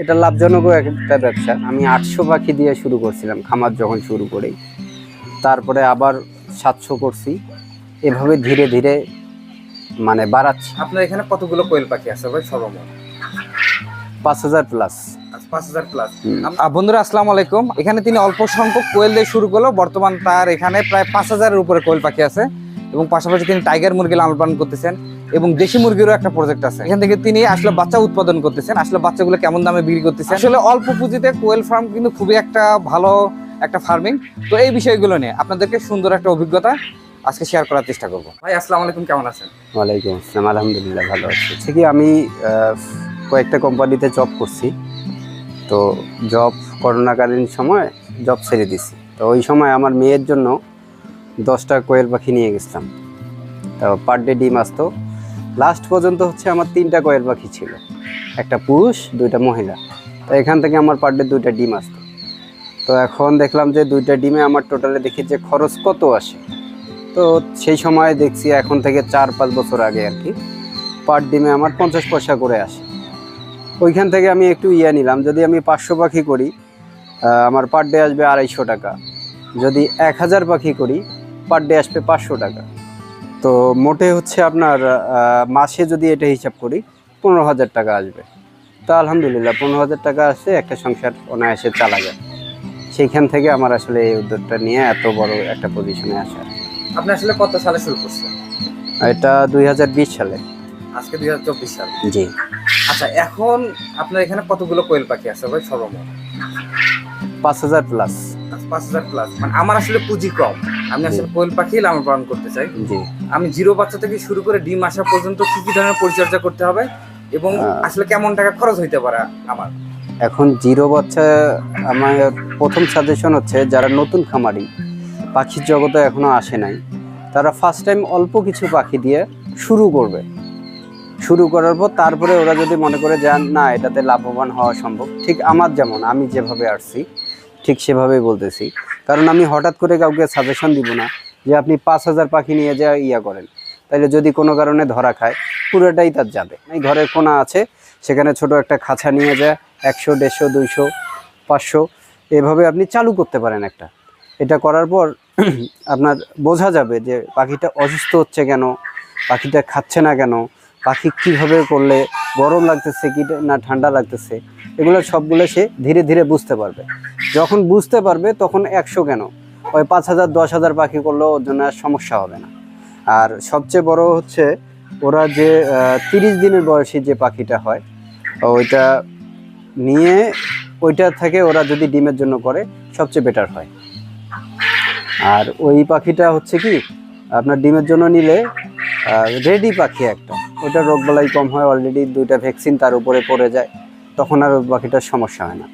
এটা লাভজনকও একটা ব্যবসা। আমি আটশো পাখি দিয়ে শুরু করছিলাম খামার যখন শুরু করি। তারপরে আবার সাতশো করছি। এভাবে ধীরে ধীরে মানে বাড়াচ্ছি। আপনার এখানে কতগুলো কোয়েল পাখি আছে ভাই সর্বমোট? পাঁচ হাজার প্লাস আচ্ছা, প্লাস। বন্ধুরা আসসালামু আলাইকুম। এখানে তিনি অল্প সংখ্যক কোয়েল দিয়ে শুরু করল। বর্তমান তার এখানে প্রায় পাঁচ হাজারের উপরে কোয়েল পাখি আছে। এবং পাশাপাশি তিনি টাইগার মুরগি লালন পালন করতেছেন। এবং দেশি মুরগিরও একটা প্রজেক্ট আছে। এখান থেকে তিনি আসলে বাচ্চা উৎপাদন করতেছেন আসলে বাচ্চাগুলো কেমন দামে বিক্রি করতেছেন। আসলে অল্প পুঁজিতে কোয়েল ফার্ম কিন্তু খুবই একটা ভালো একটা ফার্মিং তো এই বিষয়গুলো নিয়ে আপনাদেরকে সুন্দর একটা অভিজ্ঞতা আজকে শেয়ার করার চেষ্টা করব। ভাই আসসালামু আলাইকুম কেমন আছেন? ওয়ালাইকুম আসসালাম আলহামদুলিল্লাহ ভালো আছি। হচ্ছে কি আমি কয়েকটা কোম্পানিতে জব করছি। তো জব করোনাকালীন সময় জব ছেড়ে দিছি। তো ওই সময় আমার মেয়ের জন্য দশটা কোয়েল পাখি নিয়ে গেছিলাম। তো পার ডে ডিম আসতো। লাস্ট পর্যন্ত হচ্ছে আমার তিনটা কোয়েল পাখি ছিল। একটা পুরুষ, দুইটা মহিলা। তো এখান থেকে আমার পার ডে দুইটা ডিম আসতো। তো এখন দেখলাম যে দুইটা ডিমে আমার টোটালে দেখি যে খরচ কত আসে। তো সেই সময় দেখছি এখন থেকে চার, পাঁচ বছর আগে আর কি পার ডিমে আমার পঞ্চাশ পয়সা করে আসে। ওইখান থেকে আমি একটু ইয়ে নিলাম, যদি আমি পাঁচশো পাখি করি আমার পার ডে আসবে আড়াইশো টাকা। যদি এক হাজার পাখি করি পার ডে আসবে পাঁচশো টাকা। তো মোটে হচ্ছে আপনার মাসে যদি এটা হিসাব করি পনেরো হাজার টাকা আসবে। তা আলহামদুলিল্লাহ পনেরো হাজার টাকা আসছে একটা সংসার অনায়াসে চালা যায়। সেইখান থেকে আমার আসলে এই উদ্যোগটা নিয়ে এত বড় একটা পজিশনে আসা। আপনি আসলে কত সালে শুরু করছেন? এটা দুই হাজার বিশ সালে। আজকে দুই হাজার চব্বিশ সাল। জি। আচ্ছা এখন আপনার এখানে কতগুলো কোয়েল পাখি আছে ভাই সর্বমোট? পাঁচ হাজার প্লাস পাঁচ হাজার প্লাস মানে আমার আসলে পুঁজি কম। আমি আসলে কোয়েল পাখি লালন পালন করতে চাই। আমি জিরো বাচ্চা থেকে শুরু করে ডিম আসা পর্যন্ত কি কি ধরনের পরিচর্যা করতে হবে এবং আসলে কেমন টাকা খরচ হইতে পারে আমার? এখন জিরো বাচ্চা আমার প্রথম সাজেশন হচ্ছে যারা নতুন খামারি পাখির জগতে এখনও আসে নাই তারা ফার্স্ট টাইম অল্প কিছু পাখি দিয়ে শুরু করবে। শুরু করার পর তারপরে ওরা যদি মনে করে যান না এটাতে লাভবান হওয়া সম্ভব ঠিক আমার যেমন আমি যেভাবে আসছি ঠিক সেভাবেই বলতেছি। কারণ আমি হঠাৎ করে কাউকে সাজেশন দিব না যে আপনি পাঁচ হাজার পাখি নিয়ে যা ইয়া করেন। তাহলে যদি কোনো কারণে ধরা খায়, পুরোটাই তার যাবে। এই ঘরের কোনা আছে, সেখানে ছোট একটা খাঁচা নিয়ে যায় একশো, দেড়শো, দুইশো, পাঁচশো, এভাবে আপনি চালু করতে পারেন একটা। এটা করার পর আপনার বোঝা যাবে যে পাখিটা অসুস্থ হচ্ছে কেন, পাখিটা খাচ্ছে না কেন, পাখি কীভাবে করলে গরম লাগতেছে কি না, ঠান্ডা লাগতেছে। এগুলো সবগুলো সে ধীরে ধীরে বুঝতে পারবে। যখন বুঝতে পারবে, তখন একশো কেন? ওই পাঁচ হাজার, দশ হাজার পাখি করলেও ওর জন্য আর সমস্যা হবে না। আর সবচেয়ে বড় হচ্ছে, ওরা যে তিরিশ দিনের বয়সী যে পাখিটা হয়, ওইটা নিয়ে ওইটা থেকে ওরা যদি ডিমের জন্য করে, সবচেয়ে বেটার হয়। আর ওই পাখিটা হচ্ছে কি, আপনার ডিমের জন্য নিলে রেডি পাখি একটা। ওটা রোগবালাই কম হয় অলরেডি দুইটা ভ্যাকসিন তার উপরে পড়ে যায়। তখন আর ওই পাখিটার সমস্যা হয় না।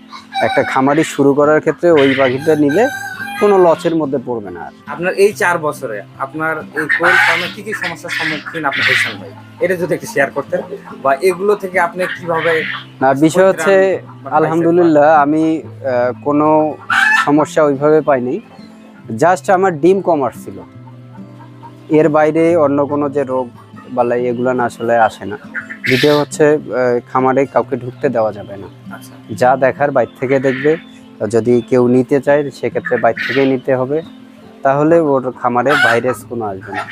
একটা খামারি শুরু করার ক্ষেত্রে ওই পাখিটা নিলে কোনো লসের মধ্যে পড়বে না আর। আপনার এই চার বছরে আপনার এই কোয়েল ফার্মে কি কি সমস্যার সম্মুখীন আপনি হয়েছেন ভাই? এটা যদি একটু শেয়ার করতেন বা এগুলো থেকে আপনি কীভাবে না বিষয় হচ্ছে আলহামদুলিল্লাহ আমি কোনো সমস্যা ওইভাবে পাইনি। জাস্ট আমার ডিম কম আসছিল এর বাইরে অন্য কোনো যে রোগ বালাই এগুলো না আসলে আসে না। দ্বিতীয় হচ্ছে খামারে কাউকে ঢুকতে দেওয়া যাবে না। আচ্ছা। যা দেখার বাইর থেকে দেখবে যদি কেউ নিতে চায় সেক্ষেত্রে বাইর থেকে নিতে হবে। তাহলে ওর খামারে ভাইরাস কোনো আসবে না।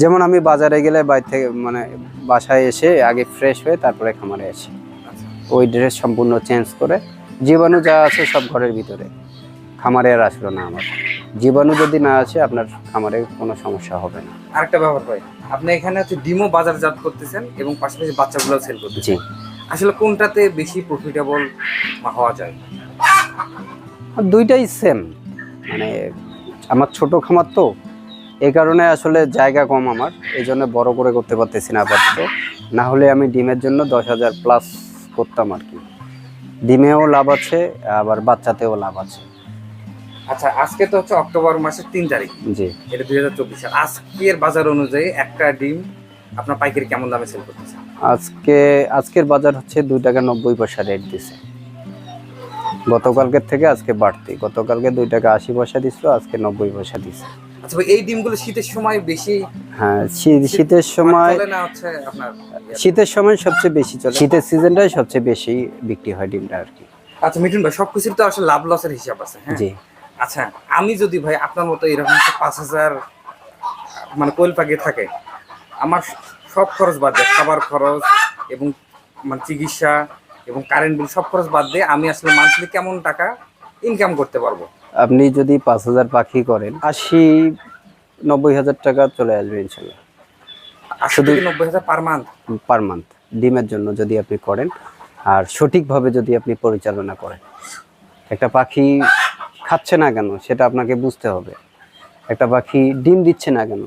যেমন আমি বাজারে গেলে বাইর থেকে মানে বাসায় এসে আগে ফ্রেশ হয়ে তারপরে খামারে আসি। আচ্ছা। ওই ড্রেস সম্পূর্ণ চেঞ্জ করে জীবাণু যা আছে সব ঘরের ভিতরে। খামারে আর আসলো না আমার। জীবাণু যদি না আসে আপনার খামারে কোনো সমস্যা হবে না। আরেকটা ব্যাপার ভাই আপনি এখানে হচ্ছে ডিমও বাজারজাত করতেছেন এবং পাশাপাশি বাচ্চাগুলো সেল করতেছেন। আসলে কোনটাতে বেশি প্রফিটেবল হওয়া যায়? আর দুইটাই সেম মানে আমার ছোট খামার তো এই কারণে আসলে জায়গা কম আমার এই জন্য বড় করে করতে পারতেছি না আপাতত। না হলে আমি ডিমের জন্য দশ হাজার প্লাস করতাম আর কি। ডিমেও লাভ আছে আবার বাচ্চাতেও লাভ আছে। আচ্ছা আজকে তো হচ্ছে অক্টোবর মাসের তিন তারিখ। জি। এটা দুই হাজার চব্বিশ। সাল আজকের বাজার অনুযায়ী একটা ডিম আপনার পাইকারি কেমন দামে সেল করতেছে? আজকে আজকের বাজার হচ্ছে দুই টাকা নব্বই পয়সা রেট দিছে। গতকালকের থেকে আজকে বাড়তি। গতকালকে দুই টাকা আশি পয়সা দিছিল আজকে নব্বই পয়সা দিছে। আচ্ছা এই ডিমগুলো শীতের সময় বেশি হ্যাঁ শীতের সময় আপনার শীতের সময় সবচেয়ে বেশি চলে। শীতের সিজনটাই সবচেয়ে বেশি বিক্রি হয় ডিমটা আর কি। আচ্ছা মিঠুন ভাই সবকিছুর তো আসলে লাভ লসের হিসাব আছে হ্যাঁ? জি। আচ্ছা আমি যদি ভাই আপনার মতো এরকম পাঁচ হাজার মানে কোয়েল পাখি থাকে আমার সব খরচ বাদ দিয়ে খাবার খরচ এবং মানে চিকিৎসা এবং কারেন্ট বিল সব খরচ বাদ দিয়ে আমি আসলে মান্থলি কেমন টাকা ইনকাম করতে পারব? আপনি যদি পাঁচ হাজার পাখি করেন আশি নব্বই হাজার টাকা চলে আসবে ইনশাল্লাহ। থেকে নব্বই হাজার পার মান্থ পার মান্থ ডিমের জন্য যদি আপনি করেন আর সঠিকভাবে যদি আপনি পরিচালনা করেন। একটা পাখি খাচ্ছে না কেন সেটা আপনাকে বুঝতে হবে। একটা পাখি ডিম দিচ্ছে না কেন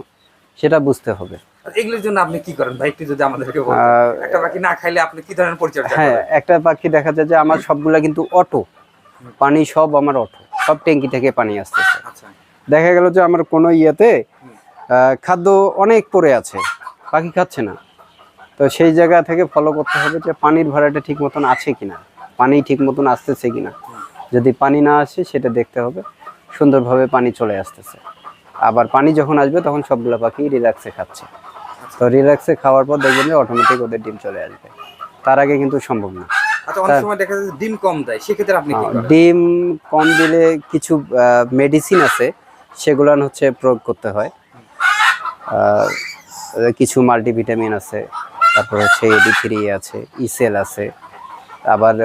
সেটা বুঝতে হবে। এগুলোর জন্য আপনি কি করেন ভাই? একটু যদি আমাদেরকে একটা পাখি না খাইলে আপনি কি ধরনের পরিচর্যা হ্যাঁ একটা পাখি দেখা যায় যে আমার সবগুলা কিন্তু অটো। পানি সব আমার অটো সব ট্যাঙ্কি থেকে পানি আসতেছে। আচ্ছা। দেখা গেল যে আমার কোনো ইয়েতে খাদ্য অনেক পড়ে আছে পাখি খাচ্ছে না। তো সেই জায়গা থেকে ফলো করতে হবে যে পানির ভাড়াটা ঠিক মতন আছে কিনা পানি ঠিক মতন আসতেছে কিনা। যদি পানি না আসে সেটা দেখতে হবে। সুন্দরভাবে পানি চলে আসতেছে। আবার পানি যখন আসবে তখন সবগুলো পাখি রিল্যাক্সে খাচ্ছে। তো রিল্যাক্সে খাওয়ার পর দেখবেন যে অটোমেটিক ওদের ডিম চলে আসবে। তার আগে কিন্তু সম্ভব না। আচ্ছা ডিম কম দেয়। সেক্ষেত্রে আপনি করেন? ডিম কম দিলে কিছু মেডিসিন আছে। সেগুলো হচ্ছে প্রয়োগ করতে হয়। কিছু মাল্টিভিটামিন আছে। তারপর হচ্ছে এডি থ্রি আছে ইসেল আছে। আবার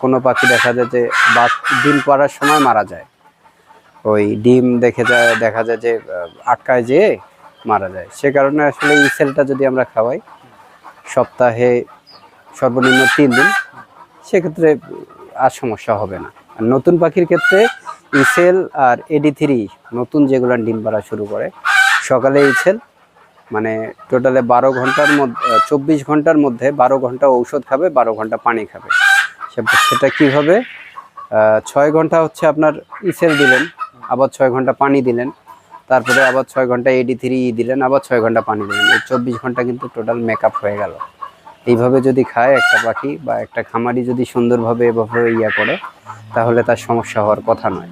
কোনো পাখি দেখা যায় যে বাচ- ডিম পাড়ার সময় মারা যায়। ওই ডিম দেখে যায় দেখা যায় যে আটকায় যেয়ে মারা যায়। সে কারণে আসলে ইসেলটা যদি আমরা খাওয়াই, সপ্তাহে সর্বনিম্ন তিন দিন, সেক্ষেত্রে আর সমস্যা হবে না। আর নতুন পাখির ক্ষেত্রে ইসেল আর এডি থ্রি নতুন যেগুলো ডিম পাড়া শুরু করে, সকালে ইসেল মানে টোটালে বারো ঘণ্টার মধ্যে, চব্বিশ ঘণ্টার মধ্যে বারো ঘণ্টা ঔষধ খাবে, বারো ঘণ্টা পানি খাবে। সেটা কীভাবে? ছয় ঘণ্টা হচ্ছে আপনার ইসেল দিলেন আবার ছয় ঘণ্টা পানি দিলেন তারপরে আবার ছয় ঘণ্টা এডি থ্রি দিলেন আবার ছয় ঘণ্টা পানি দিলেন। এই চব্বিশ ঘণ্টা কিন্তু টোটাল মেকআপ হয়ে গেল। এইভাবে যদি খায় একটা পাখি বা একটা খামারি যদি সুন্দরভাবে এভাবে ইয়া করে তাহলে তার সমস্যা হওয়ার কথা নয়।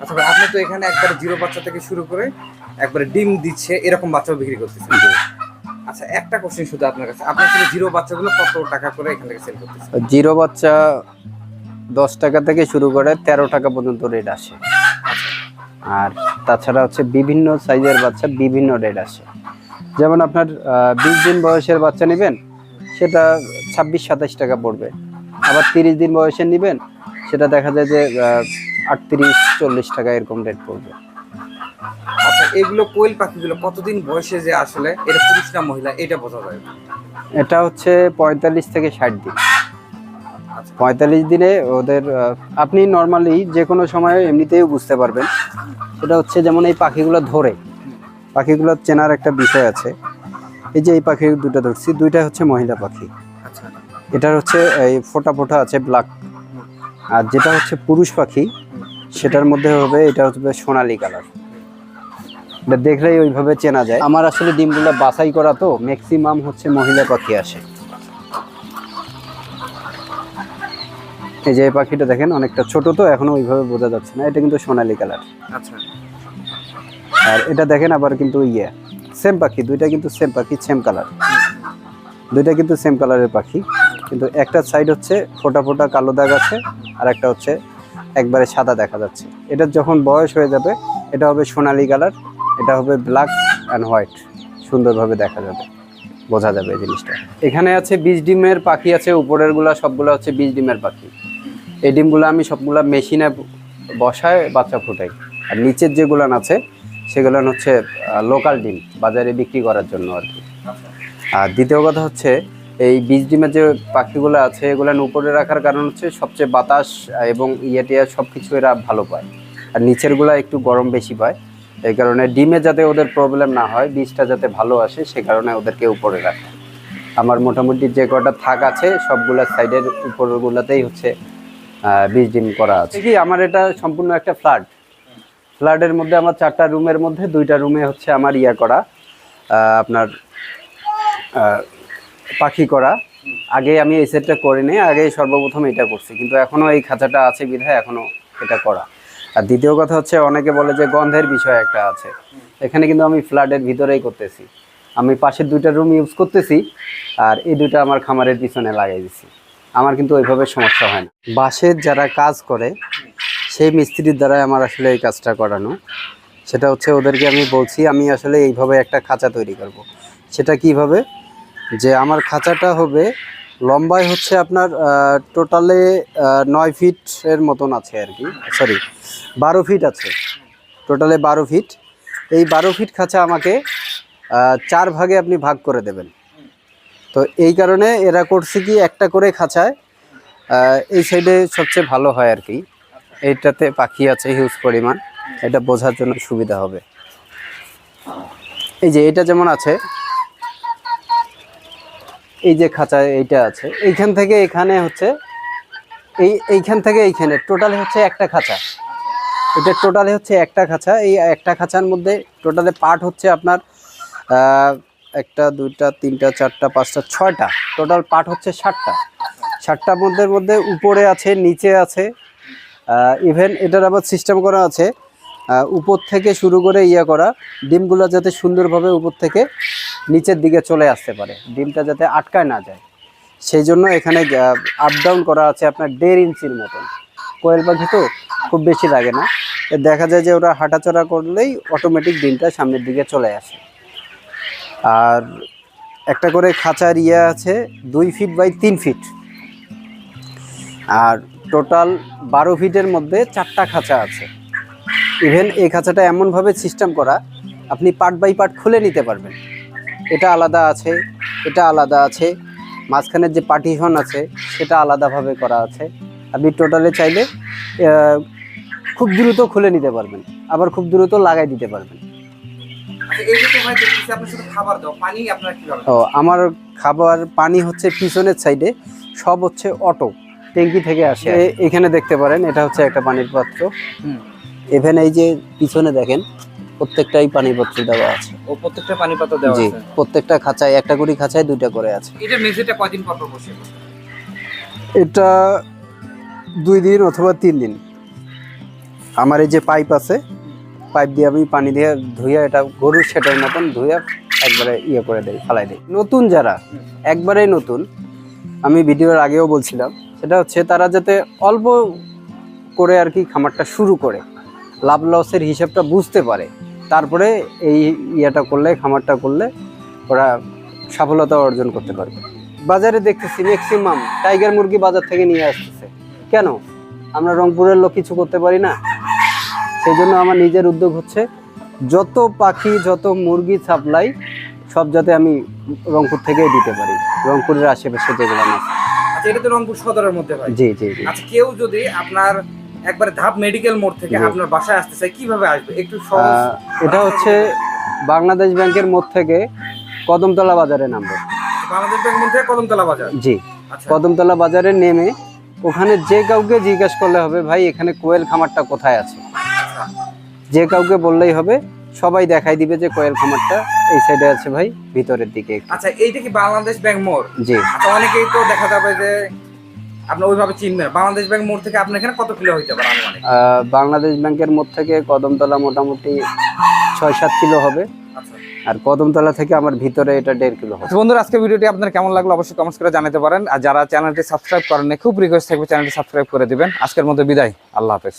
আচ্ছা আপনি তো এখানে একবারে জিরো বাচ্চা থেকে শুরু করে একবারে ডিম দিচ্ছে এরকম বাচ্চাও বিক্রি করতেছেন। আচ্ছা একটা কোশ্চেন শুধু আপনার কাছে। আপনার কাছে জিরো বাচ্চাগুলো কত টাকা করে এখান থেকে সেল করতেছেন জিরো বাচ্চা দশ টাকা থেকে শুরু করে তেরো টাকা পর্যন্ত রেট আসে। আর তাছাড়া হচ্ছে বিভিন্ন সাইজের বাচ্চা বিভিন্ন রেট আসে। যেমন আপনার বিশ দিন বয়সের বাচ্চা নেবেন, সেটা ছাব্বিশ, সাতাশ টাকা পড়বে। আবার তিরিশ দিন বয়সের নেবেন, সেটা দেখা যায় যে আটত্রিশ, চল্লিশ টাকা এরকম রেট পড়বে। আচ্ছা এগুলো কোয়েল পাখিগুলো কতদিন বয়সে যে আসলে এটা পুরুষ না মহিলা এটা বোঝা যায়? এটা হচ্ছে পঁয়তাল্লিশ থেকে ষাট দিন। আচ্ছা। পঁয়তাল্লিশ দিনে ওদের আপনি নর্মালি যে কোনো সময় এমনিতেই বুঝতে পারবেন। সেটা হচ্ছে যেমন এই পাখিগুলো ধরে পাখিগুলো চেনার একটা বিষয় আছে। এই যে এই পাখি দুটো ধরছি দুইটা হচ্ছে মহিলা পাখি। আচ্ছা। এটার হচ্ছে এই ফোটা ফোটা আছে ব্ল্যাক। আর যেটা হচ্ছে পুরুষ পাখি সেটার মধ্যে হবে এটা হচ্ছে সোনালি কালার। এটা দেখলেই ওইভাবে চেনা যায়। আমার আসলে ডিমগুলো বাছাই করা তো ম্যাক্সিমাম হচ্ছে মহিলা পাখি আসে। এই যে পাখিটা দেখেন অনেকটা ছোট তো এখনও ওইভাবে বোঝা যাচ্ছে না। এটা কিন্তু সোনালি কালার। আচ্ছা। আর এটা দেখেন আবার কিন্তু ইয়ে সেম পাখি দুইটা কিন্তু সেম পাখি সেম কালার দুইটা কিন্তু সেম কালারের পাখি। কিন্তু একটা সাইড হচ্ছে ফোটা ফোটা কালো দাগ আছে আর একটা হচ্ছে একবারে সাদা দেখা যাচ্ছে। এটার যখন বয়স হয়ে যাবে এটা হবে সোনালি কালার। এটা হবে ব্ল্যাক অ্যান্ড হোয়াইট সুন্দরভাবে দেখা যাবে, বোঝা যাবে এই জিনিসটা। এখানে আছে বীজ ডিমের পাখি আছে উপরেরগুলা সবগুলো হচ্ছে বীজ ডিমের পাখি। এই ডিমগুলো আমি সবগুলা মেশিনে বসায় বাচ্চা ফুটাই। আর নিচের যেগুলান আছে সেগুলান হচ্ছে লোকাল ডিম, বাজারে বিক্রি করার জন্য আর কি। আর দ্বিতীয় কথা হচ্ছে, এই বীজ ডিমের যে পাখিগুলো আছে এগুলো উপরে রাখার কারণ হচ্ছে সবচেয়ে বাতাস এবং ইয়ে টিয়া সব কিছু এরা ভালো পায়। আর নিচেরগুলা একটু গরম বেশি পায়। এই কারণে ডিমে যাতে ওদের প্রবলেম না হয় বীজটা যাতে ভালো আসে, সে কারণে ওদেরকে উপরে রাখে। আমার মোটামুটি যে কটা থাক আছে, সবগুলা সাইডের উপরগুলোতেই হচ্ছে বীজ ডিম করা আছে। কি আমার এটা সম্পূর্ণ একটা ফ্ল্যাট ফ্ল্যাটের মধ্যে আমার চারটা রুমের মধ্যে, দুইটা রুমে হচ্ছে আমার ইয়া করা আপনার পাখি করা। আগে আমি এই সেটটা করিনি, আগে সর্বপ্রথম এটা করছি, কিন্তু এখনও এই খাঁচাটা আছে বিধায় এখনও এটা করা। আর দ্বিতীয় কথা হচ্ছে, অনেকে বলে যে গন্ধের বিষয় একটা আছে। এখানে কিন্তু আমি ফ্ল্যাটের ভিতরেই করতেছি। আমি পাশের দুইটা রুম ইউজ করতেছি আর এই দুইটা আমার খামারের পিছনে লাগাই দিছি। আমার কিন্তু ওইভাবে সমস্যা হয় না। বাঁশের যারা কাজ করে, সেই মিস্ত্রির দ্বারাই আমার আসলে এই কাজটা করানো। সেটা হচ্ছে ওদেরকে আমি বলছি, আমি আসলে এইভাবে একটা খাঁচা তৈরি করব। সেটা কীভাবে? যে আমার খাঁচাটা হবে লম্বায় হচ্ছে আপনার টোটালে নয় ফিট এর মতন আছে আর কি। সরি বারো ফিট আছে। টোটালে বারো ফিট এই বারো ফিট খাঁচা আমাকে চার ভাগে আপনি ভাগ করে দেবেন। তো এই কারণে এরা করছে কি, একটা করে খাঁচায় এই সাইডে সবচেয়ে ভালো হয় আর কি। এইটাতে পাখি আছে হিউজ পরিমাণ। এটা বোঝার জন্য সুবিধা হবে। এই যে, এটা যেমন আছে এই যে খাঁচা এইটা আছে, এইখান থেকে এখানে হচ্ছে, এই, এইখান থেকে এইখানে টোটাল হচ্ছে একটা খাঁচা। এটা টোটালি হচ্ছে একটা খাঁচা, এই একটা খাঁচার মধ্যে টোটালে পার্ট হচ্ছে আপনার একটা, দুইটা, তিনটা, চারটা, পাঁচটা, ছয়টা। টোটাল পার্ট হচ্ছে ষাটটা। ষাটটার মধ্যে মধ্যে উপরে আছে, নিচে আছে ইভেন এটার আবার সিস্টেম করা আছে উপর থেকে শুরু করে ইয়ে করা, ডিমগুলো যাতে সুন্দরভাবে উপর থেকে নিচের দিকে চলে আসতে পারে, ডিমটা যাতে আটকায় না যায়। সেই জন্য এখানে আপ ডাউন করা আছে আপনার দেড় ইঞ্চির মতন। কোয়েল পাখি তো খুব বেশি লাগে না। দেখা যায় যে ওরা হাঁটাচড়া করলেই অটোমেটিক ডিমটা সামনের দিকে চলে আসে। আর একটা করে খাঁচার ইয়ে আছে, দুই ফিট বাই তিন ফিট আর টোটাল বারো ফিটের মধ্যে চারটা খাঁচা আছে। ইভেন এই খাঁচাটা এমনভাবে সিস্টেম করা আপনি পার্ট বাই পার্ট খুলে নিতে পারবেন। এটা আলাদা আছে এটা আলাদা আছে মাঝখানের যে পার্টিশন আছে সেটা আলাদাভাবে করা আছে। আপনি টোটালে চাইলে খুব দ্রুত খুলে নিতে পারবেন আবার খুব দ্রুত লাগাই দিতে পারবেন। ও আমার খাবার পানি হচ্ছে পিছনের সাইডে সব হচ্ছে অটো ট্যাঙ্কি থেকে আসে। এখানে দেখতে পারেন এটা হচ্ছে একটা পানির পাত্র। এখানে এই যে পিছনে দেখেন প্রত্যেকটাই পানির পাত্র দেওয়া আছে। ও প্রত্যেকটা পানি পাতা দেওয়া জি আছে? প্রত্যেকটা খাঁচায় একটা করে খাঁচায় দুইটা করে আছে। এটা মেঝেটা কয়দিন পর পর বসে? এটা দুই দিন অথবা তিন দিন। আমার এই যে পাইপ আছে পাইপ দিয়ে আমি পানি দিয়ে ধুইয়া এটা গরুর সেটার মতন ধুইয়া একবারে ইয়ে করে দেই ফালাই দেই। নতুন যারা একবারেই নতুন আমি ভিডিওর আগেও বলছিলাম সেটা হচ্ছে তারা যাতে অল্প করে আর কি খামারটা শুরু করে। লাভ লসের হিসাবটা বুঝতে পারে। তারপরে এই ইয়েটা করলে খামারটা করলে ওরা সফলতা অর্জন করতে পারবে। বাজারে দেখতেছি ম্যাক্সিমাম টাইগার মুরগি বাজার থেকে নিয়ে আসতেছে। কেন? আমরা রংপুরের লোক কিছু করতে পারি না। সেই জন্য আমার নিজের উদ্যোগ হচ্ছে যত পাখি যত মুরগি সাপ্লাই সব যাতে আমি রংপুর থেকেই দিতে পারি। রংপুরের আশেপাশে যেগুলো আছে। আচ্ছা এটা তো রংপুর সদরের মধ্যে জি জি জি। আচ্ছা কেউ যদি আপনার একবারে ধাপ মেডিকেল মোড় থেকে আপনার বাসায় আসতে চায় কীভাবে আসবে? একটু এটা হচ্ছে বাংলাদেশ ব্যাংকের মোড় থেকে কদমতলা বাজারে নামবে বাংলাদেশ ব্যাংক মধ্যে কদমতলা বাজার? জি আচ্ছা। কদমতলা বাজারে নেমে ওখানে যে কাউকে জিজ্ঞাসা করলে হবে ভাই এখানে কোয়েল খামারটা কোথায় আছে? আচ্ছা। যে কাউকে বললেই হবে সবাই দেখাই দিবে যে কোয়েল খামারটা এই সাইডে আছে ভাই ভিতরের দিকে আচ্ছা এইটা কি বাংলাদেশ ব্যাংক মোড়? জি। আচ্ছা অনেকেই তো দেখা যাবে যে আপনি ওইভাবে চিনবেন বাংলাদেশ ব্যাংক মোড় থেকে আপনার এখানে কত কিলো হইতে পারে বাংলাদেশ ব্যাংকের মোড় থেকে কদমতলা মোটামুটি ছয় সাত কিলো হবে। আচ্ছা। আর কদমতলা থেকে আমার ভিতরে এটা দেড় কিলো হবে। তো বন্ধুরা আজকে ভিডিওটি আপনার কেমন লাগল অবশ্যই কমেন্টস করে জানাতে পারেন। আর যারা চ্যানেলটি সাবস্ক্রাইব করেন খুব রিকোয়েস্ট থাকবে চ্যানেলটি সাবস্ক্রাইব করে দিবেন। আজকের মতো বিদায়। আল্লাহ হাফেজ।